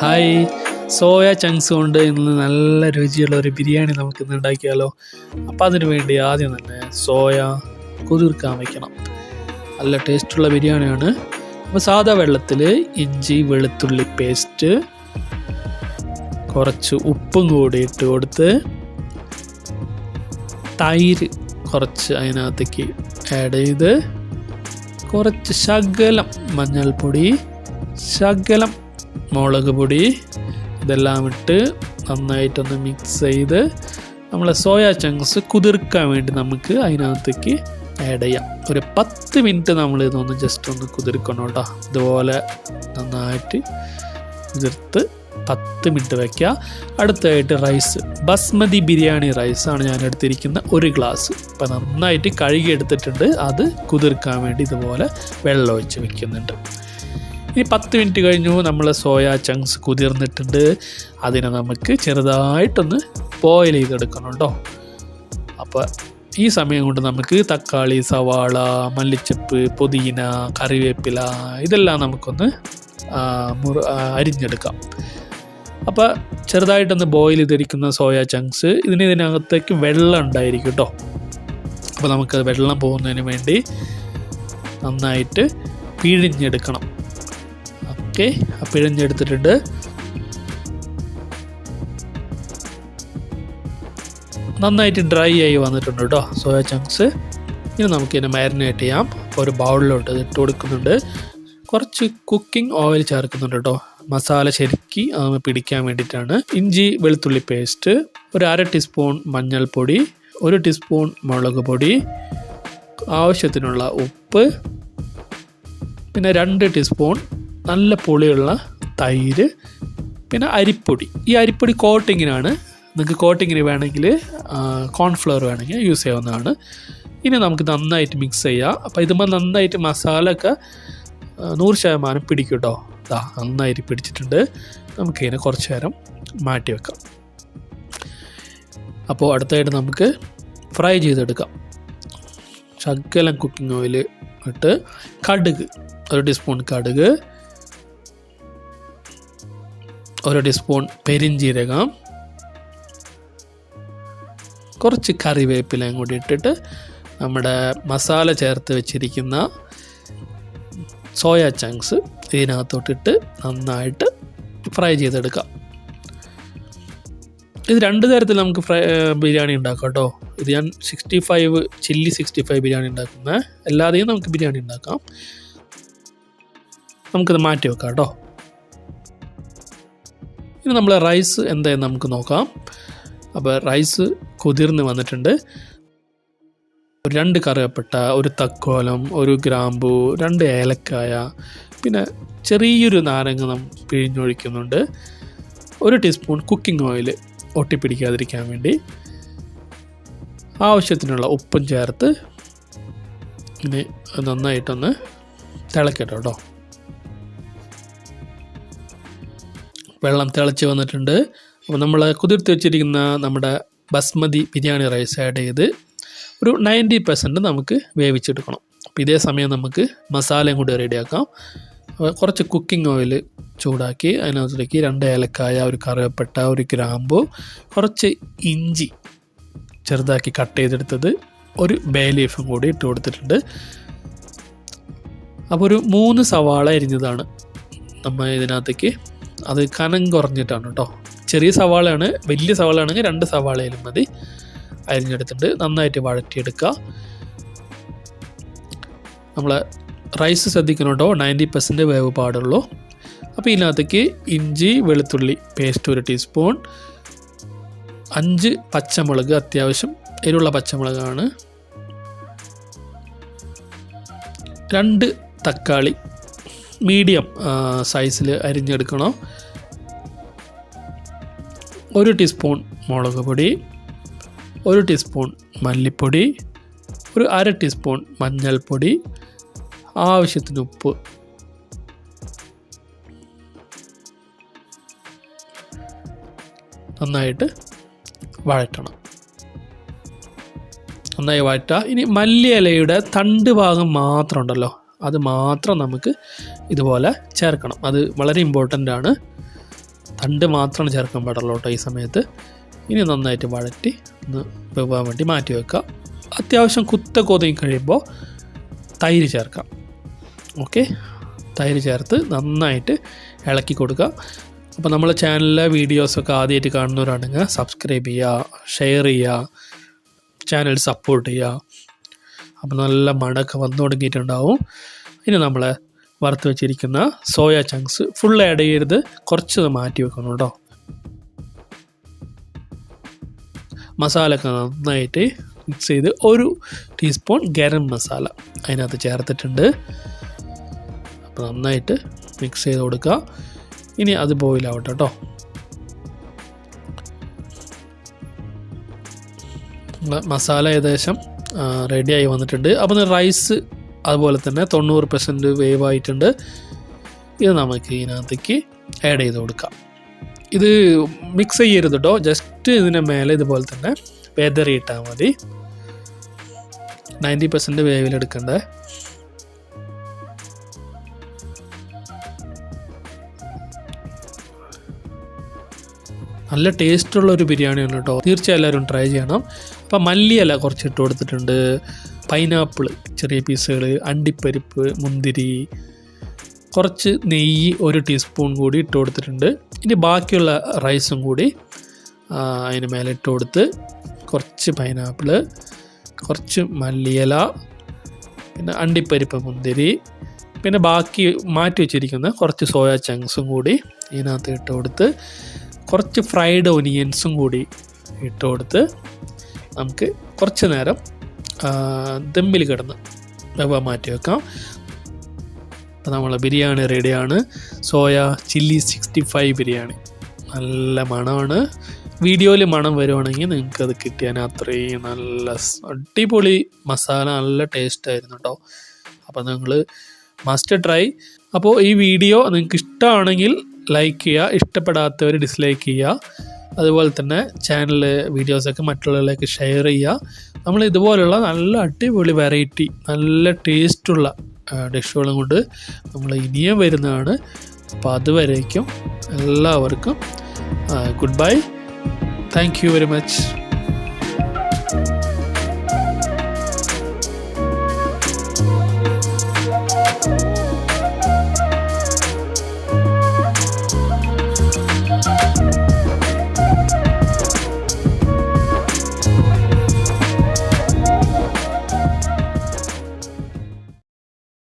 Hi. Soya chunks കൊണ്ട് ഇന്ന് നല്ല രുചിയുള്ള ഒരു ബിരിയാണി നമുക്ക് ഇന്ന് ഉണ്ടാക്കിയാലോ? അപ്പോൾ അതിന് വേണ്ടി ആദ്യം തന്നെ സോയ കുതിർക്കാൻ വയ്ക്കണം നല്ല ടേസ്റ്റുള്ള ബിരിയാണിയാണ്. അപ്പോൾ സാധാ വെള്ളത്തിൽ ഇഞ്ചി വെളുത്തുള്ളി പേസ്റ്റ് കുറച്ച് ഉപ്പും കൂടി ഇട്ട് കൊടുത്ത് തൈര് കുറച്ച് അതിനകത്തേക്ക് ആഡ് ചെയ്ത് കുറച്ച് ശകലം മഞ്ഞൾപ്പൊടി ശകലം മുളക് പൊടി ഇതെല്ലാം ഇട്ട് നന്നായിട്ടൊന്ന് മിക്സ് ചെയ്ത് നമ്മളെ സോയാ ചങ്ക്സ് കുതിർക്കാൻ വേണ്ടി നമുക്ക് അതിനകത്തേക്ക് ആഡ് ചെയ്യാം. ഒരു പത്ത് മിനിറ്റ് നമ്മൾ ഇതൊന്ന് ജസ്റ്റ് ഒന്ന് കുതിർക്കണം കേട്ടോ. ഇതുപോലെ നന്നായിട്ട് കുതിർത്ത് പത്ത് മിനിറ്റ് വയ്ക്കുക അടുത്തായിട്ട് റൈസ് ബസ്മതി ബിരിയാണി റൈസാണ് ഞാൻ എടുത്തിരിക്കുന്ന ഒരു ഗ്ലാസ് ഇപ്പം നന്നായിട്ട് കഴുകി എടുത്തിട്ടുണ്ട് അത് കുതിർക്കാൻ വേണ്ടി ഇതുപോലെ വെള്ളം ഒഴിച്ച് വെക്കുന്നുണ്ട്. ഇനി പത്ത് മിനിറ്റ് കഴിഞ്ഞു. നമ്മൾ സോയ ചങ്ക്സ് കുതിർന്നിട്ടുണ്ട്. അതിനെ നമുക്ക് ചെറുതായിട്ടൊന്ന് ബോയിൽ ചെയ്തെടുക്കണം കേട്ടോ അപ്പോൾ ഈ സമയം കൊണ്ട് നമുക്ക് തക്കാളി സവാള മല്ലിച്ചപ്പ് പുതിന കറിവേപ്പില ഇതെല്ലാം നമുക്കൊന്ന് മുറ അരിഞ്ഞെടുക്കാം. അപ്പോൾ ചെറുതായിട്ടൊന്ന് ബോയിൽ ചെയ്തിരിക്കുന്ന സോയ ചങ്ക്സ് ഇതിന് ഇതിനകത്തേക്ക് വെള്ളം ഉണ്ടായിരിക്കും കേട്ടോ അപ്പോൾ നമുക്ക് വെള്ളം പോകുന്നതിന് വേണ്ടി നന്നായിട്ട് പിഴിഞ്ഞെടുക്കണം. ഓക്കെ പിഴിഞ്ഞെടുത്തിട്ടുണ്ട്. നന്നായിട്ട് ഡ്രൈ ആയി വന്നിട്ടുണ്ട് കേട്ടോ സോയ ചങ്ക്സ്. ഇനി നമുക്കിതിനെ മാരിനേറ്റ് ചെയ്യാം. ഒരു ബൗളിലോട്ട് ഇട്ട് കൊടുക്കുന്നുണ്ട്. കുറച്ച് കുക്കിംഗ് ഓയിൽ ചേർക്കുന്നുണ്ട് കേട്ടോ. മസാല ശരിക്ക് പിടിക്കാൻ വേണ്ടിയിട്ടാണ്. ഇഞ്ചി വെളുത്തുള്ളി പേസ്റ്റ് ഒരു അര ടീസ്പൂൺ മഞ്ഞൾപ്പൊടി ഒരു ടീസ്പൂൺ മുളക് പൊടി ആവശ്യത്തിനുള്ള ഉപ്പ് പിന്നെ രണ്ട് ടീസ്പൂൺ നല്ല പുളിയുള്ള തൈര് പിന്നെ അരിപ്പൊടി. ഈ അരിപ്പൊടി കോട്ടിങ്ങിനാണ്. നിങ്ങൾക്ക് കോട്ടിങ്ങിന് വേണമെങ്കിൽ കോൺഫ്ലവർ വേണമെങ്കിൽ യൂസ് ചെയ്യാവുന്നതാണ്. ഇനി നമുക്ക് നന്നായിട്ട് മിക്സ് ചെയ്യാം. അപ്പോൾ ഇതുമ്പോൾ നന്നായിട്ട് മസാല ഒക്കെ നൂറ് ശതമാനം പിടിക്കും കേട്ടോ ഇതാ നന്നായിട്ട് പിടിച്ചിട്ടുണ്ട്. നമുക്കിതിനെ കുറച്ച് നേരം മാറ്റി വെക്കാം. അപ്പോൾ അടുത്തായിട്ട് നമുക്ക് ഫ്രൈ ചെയ്തെടുക്കാം. ശകലം കുക്കിംഗ് ഓയിൽ ഇട്ട് കടുക് ഒരു ടീസ്പൂൺ കടുക് ഒരു ടീസ്പൂൺ പെരിഞ്ജീരകം കുറച്ച് കറിവേപ്പിലയും കൂടി ഇട്ടിട്ട് നമ്മുടെ മസാല ചേർത്ത് വെച്ചിരിക്കുന്ന സോയ ചങ്ക്സ് ഇതിനകത്തോട്ടിട്ട് നന്നായിട്ട് ഫ്രൈ ചെയ്തെടുക്കാം. ഇത് രണ്ട് തരത്തിൽ നമുക്ക് ഫ്രൈ ബിരിയാണി ഉണ്ടാക്കാം കേട്ടോ. ഇത് ഞാൻ sixty five chilli sixty five biryani ഉണ്ടാക്കുന്ന അല്ലാതെയും നമുക്ക് ബിരിയാണി ഉണ്ടാക്കാം. നമുക്കിത് മാറ്റി വെക്കാം കേട്ടോ. ഇനി നമ്മൾ റൈസ് എന്തായെന്ന് നമുക്ക് നോക്കാം. അപ്പോൾ റൈസ് കുതിർന്ന് വന്നിട്ടുണ്ട്. രണ്ട് കറിവേപ്പിട്ട ഒരു തക്കോലം ഒരു ഗ്രാമ്പു രണ്ട് ഏലക്കായ പിന്നെ ചെറിയൊരു നാരങ്ങ നാം പിഴിഞ്ഞൊഴിക്കുന്നുണ്ട്. ഒരു ടീസ്പൂൺ കുക്കിംഗ് ഓയിൽ ഒട്ടിപ്പിടിക്കാതിരിക്കാൻ വേണ്ടി. ആവശ്യത്തിനുള്ള ഉപ്പും ചേർത്ത് ഇനി നന്നായിട്ടൊന്ന് തിളക്കട്ടോ കേട്ടോ. വെള്ളം തിളച്ച് വന്നിട്ടുണ്ട്. അപ്പോൾ നമ്മൾ കുതിർത്ത് വെച്ചിരിക്കുന്ന നമ്മുടെ ബസ്മതി ബിരിയാണി റൈസ് ആഡ് ചെയ്ത് ഒരു നയന്റി പെർസെന്റ് നമുക്ക് വേവിച്ചെടുക്കണം. അപ്പോൾ ഇതേ സമയം നമുക്ക് മസാലയും കൂടി റെഡിയാക്കാം. കുറച്ച് കുക്കിംഗ് ഓയിൽ ചൂടാക്കി അതിനകത്തേക്ക് രണ്ട് ഏലക്കായ ഒരു കറുവപ്പട്ട ഒരു ഗ്രാമ്പു കുറച്ച് ഇഞ്ചി ചെറുതാക്കി കട്ട് ചെയ്തെടുത്തത് ഒരു ബേ ലീഫും കൂടി ഇട്ട് കൊടുത്തിട്ടുണ്ട്. അപ്പോൾ ഒരു മൂന്ന് സവാള അരിഞ്ഞതാണ്. നമ്മൾ ഇതിനകത്തേക്ക് അത് കനം കുറഞ്ഞിട്ടാണ് കേട്ടോ ചെറിയ സവാളയാണ് വലിയ സവാളയാണെങ്കിൽ രണ്ട് സവാളയിലും മതി. അരിഞ്ഞെടുത്തിട്ട് നന്നായിട്ട് വഴറ്റിയെടുക്കുക. നമ്മൾ റൈസ് ശ്രദ്ധിക്കണം കേട്ടോ നയന്റി പെർസെന്റ് വേവ് പാടുള്ളൂ. അപ്പോൾ ഇതിനകത്തേക്ക് ഇഞ്ചി വെളുത്തുള്ളി പേസ്റ്റ് ഒരു ടീസ്പൂൺ അഞ്ച് പച്ചമുളക് അത്യാവശ്യം എരിവുള്ള പച്ചമുളകാണ്. രണ്ട് തക്കാളി മീഡിയം സൈസിൽ അരിഞ്ഞെടുക്കണം? ഒരു ടീസ്പൂൺ മുളക് പൊടി ഒരു ടീസ്പൂൺ മല്ലിപ്പൊടി ഒരു അര ടീസ്പൂൺ മഞ്ഞൾപ്പൊടി ആവശ്യത്തിന് ഉപ്പ്. നന്നായിട്ട് വഴറ്റണം. നന്നായി വഴറ്റുക ഇനി മല്ലിയിലയുടെ തണ്ട് ഭാഗം മാത്രം ഉണ്ടല്ലോ. അത് മാത്രം നമുക്ക് ഇതുപോലെ ചേർക്കണം. അത് വളരെ ഇമ്പോർട്ടന്റ് ആണ്. തണ്ട് മാത്രം ചേർക്കാൻ പാടുള്ളൂ കേട്ടോ ഈ സമയത്ത്. ഇനി നന്നായിട്ട് വഴറ്റി ഒന്ന് വെവാൻ വേണ്ടി മാറ്റി വെക്കുക അത്യാവശ്യം കുത്ത കൊതുങ്ങി കഴിയുമ്പോൾ തൈര് ചേർക്കാം. ഓക്കെ തൈര് ചേർത്ത് നന്നായിട്ട് ഇളക്കി കൊടുക്കുക അപ്പോൾ നമ്മളെ ചാനലിലെ വീഡിയോസൊക്കെ ആദ്യമായിട്ട് കാണുന്നവരാണെങ്കിൽ സബ്സ്ക്രൈബ് ചെയ്യുക ഷെയർ ചെയ്യുക ചാനൽ സപ്പോർട്ട് ചെയ്യുക. അപ്പോൾ നല്ല മണമൊക്കെ വന്നു തുടങ്ങിയിട്ടുണ്ടാവും. ഇനി നമ്മൾ വറുത്ത് വെച്ചിരിക്കുന്ന സോയ ചങ്ക്സ് ഫുൾ ആഡ് ചെയ്യരുത് കുറച്ച് മാറ്റി വെക്കണം കേട്ടോ. മസാല ഒക്കെ നന്നായിട്ട് മിക്സ് ചെയ്ത് ഒരു ടീസ്പൂൺ ഗരം മസാല അതിനകത്ത് ചേർത്തിട്ടുണ്ട്. അപ്പോൾ നന്നായിട്ട് മിക്സ് ചെയ്ത് കൊടുക്കുക. ഇനി അത് ബോയിലാവട്ടെ കേട്ടോ. മസാല ഏകദേശം റെഡിയായി വന്നിട്ടുണ്ട്. അപ്പോൾ റൈസ് അതുപോലെ തന്നെ തൊണ്ണൂറ് പെർസെന്റ് വേവ് ആയിട്ടുണ്ട് ഇത് നമുക്ക് ഇതിനകത്തേക്ക് ആഡ് ചെയ്ത് കൊടുക്കാം. ഇത് മിക്സ് ചെയ്യരുത് കേട്ടോ ജസ്റ്റ് ഇതിന്റെ മേലെ ഇതുപോലെ തന്നെ വെതറിയിട്ടാൽ മതി. നയന്റി പെർസെന്റ് വേവിലെടുക്കണ്ടേ. നല്ല ടേസ്റ്റുള്ള ഒരു ബിരിയാണിയാണ് കേട്ടോ തീർച്ചയായും എല്ലാവരും ട്രൈ ചെയ്യണം. അപ്പം മല്ലിയില കുറച്ച് ഇട്ട് കൊടുത്തിട്ടുണ്ട്. പൈനാപ്പിൾ ചെറിയ പീസുകൾ അണ്ടിപ്പരിപ്പ് മുന്തിരി കുറച്ച് നെയ്യ് ഒരു ടീസ്പൂൺ കൂടി ഇട്ട് കൊടുത്തിട്ടുണ്ട്. ഇനി ബാക്കിയുള്ള റൈസും കൂടി അതിന് മേലെ ഇട്ട് കൊടുത്ത് കുറച്ച് പൈനാപ്പിൾ കുറച്ച് മല്ലിയില പിന്നെ അണ്ടിപ്പരിപ്പ് മുന്തിരി പിന്നെ ബാക്കി മാറ്റി വെച്ചിരിക്കുന്ന കുറച്ച് സോയ ചങ്ക്സും കൂടി ഇതിനകത്ത് ഇട്ട് കൊടുത്ത് കുറച്ച് ഫ്രൈഡ് ഒനിയൻസും കൂടി ഇട്ട് കൊടുത്ത് നമുക്ക് കുറച്ച് നേരം ദമ്മിൽ കിടന്ന് വെവ മാറ്റി വെക്കാം. അപ്പോൾ നമ്മളെ ബിരിയാണി റെഡിയാണ്. Soya chilli sixty five biryani. നല്ല മണമാണ്. വീഡിയോയിൽ മണം വരുവാണെങ്കിൽ നിങ്ങൾക്ക് അത് കിട്ടിയാൽ അത്രയും നല്ല അടിപൊളി മസാല നല്ല ടേസ്റ്റ് ആയിരുന്നു കേട്ടോ അപ്പോൾ നിങ്ങൾ മസ്റ്റ് ട്രൈ അപ്പോൾ ഈ വീഡിയോ നിങ്ങൾക്ക് ഇഷ്ടമാണെങ്കിൽ ലൈക്ക് ചെയ്യുക ഇഷ്ടപ്പെടാത്തവർ ഡിസ്ലൈക്ക് ചെയ്യുക. അതുപോലെ തന്നെ ചാനൽ വീഡിയോസൊക്കെ മറ്റുള്ളവരിലേക്ക് ഷെയർ ചെയ്യുക. നമ്മൾ ഇതുപോലുള്ള നല്ല അടിപൊളി വെറൈറ്റി നല്ല ടേസ്റ്റുള്ള ഡിഷുകളും കൊണ്ട് നമ്മൾ ഇനിയും വരുന്നതാണ്. അപ്പോൾ അതുവരേക്കും എല്ലാവർക്കും goodbye thank you very much